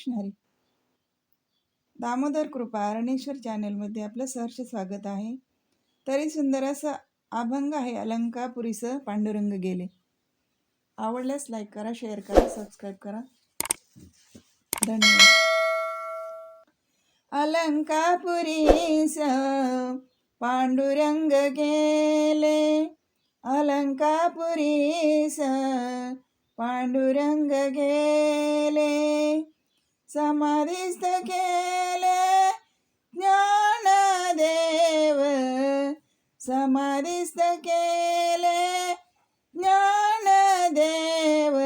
Dictionary Damodar कृपा अरणेश्वर चॅनलमध्ये आपलं सहर्ष स्वागत आहे. तरी सुंदर असं अभंग आहे अलंकापुरीचं पांडुरंग गेले. आवडल्यास लाईक करा शेअर करा सबस्क्राईब करा. धन्यवाद. अलंकापुरीस पांडुरंग गेले. अलंकापुरीस पांडुरंग गेले. समाधिस्थ केले ज्ञानदेव. समाधिस्थ केले ज्ञानदेव.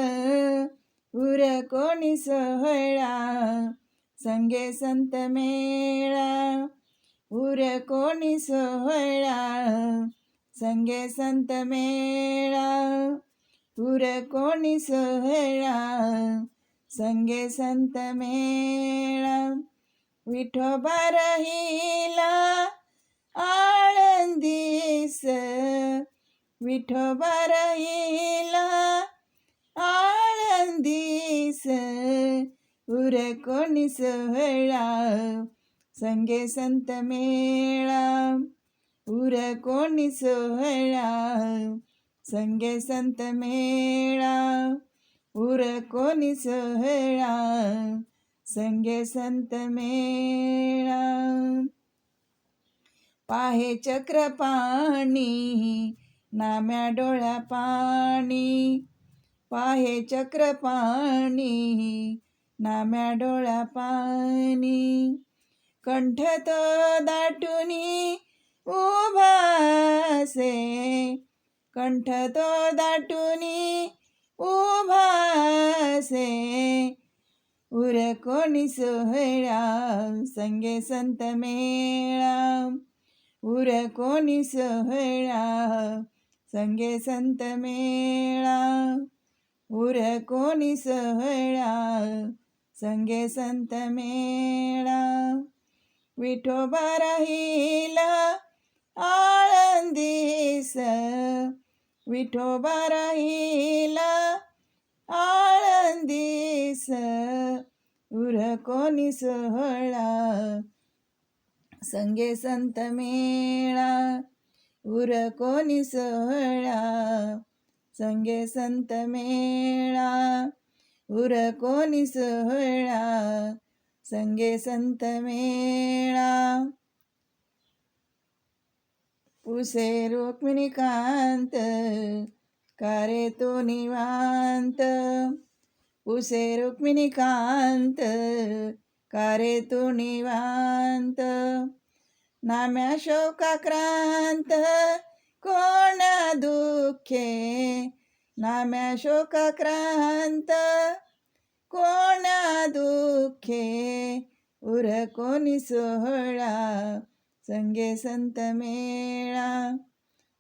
उर कोणी सोहळा संगे संत मेळा. उर कोणी सोहळा संगे संत मेळा. उर कोणी सोहळा संगे संत मेळा विठोबा राहिला आळंदीस. विठोबा राहिला आळंदीस. उर कोणी सोहळा संगे संत मेळा. उर कोणी सोहळा संगे संत मेळा. उर कोणी सोहळा संगे संत मेळा. पाहे चक्र पाणी नाम्या डोळ्या पाणी. पाहे चक्र पाणी नाम्या डोळ्या पाणी. कंठ तो दाटुनी उभासे कंठ तो दाटुनी उभासे उर कोणी सोहळा संगे संत मेळा उर कोणी सोहळा संगे संत मेळा उर कोणी सोहळा संगे संत मेळा विठोबा राहिला आळंदीस विठोबा राहिला आ उर कोणी सोहळा संगे संत मेळा. उर कोणी सोहळा संगे संत मेळा. उर कोणी सोहळा संगे संत मेळा. उसे रुक्मिणीकांत कारे तो निवांत? उसे रुक्मिणीकांत कारे तू निवांत. नाम्या शोकाक्रांत कोण दुःखे? नाम्या शोकाक्रांत कोण दुःखे? उर कोणी सोहळा संगे संत मेळा.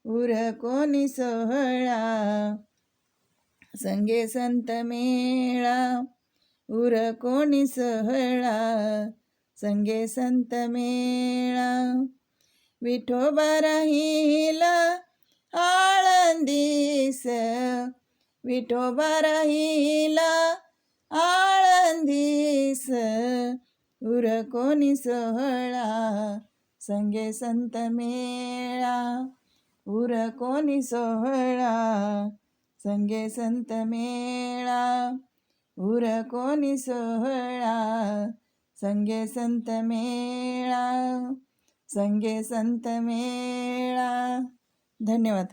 उर कोणी सोहळा संगे संत मेळा उर कोणी सोहळा. संगे संत मेळा विठोबा राहिला आळंदीस. विठोबा राहिला आळंदीस. उर कोणी सोहळा. संगे संत मेळा उर कोणी सोहळा. संगे संत मेळा उर कोणी सोहळा. संगे संत मेळा संगे संत मेळा. धन्यवाद.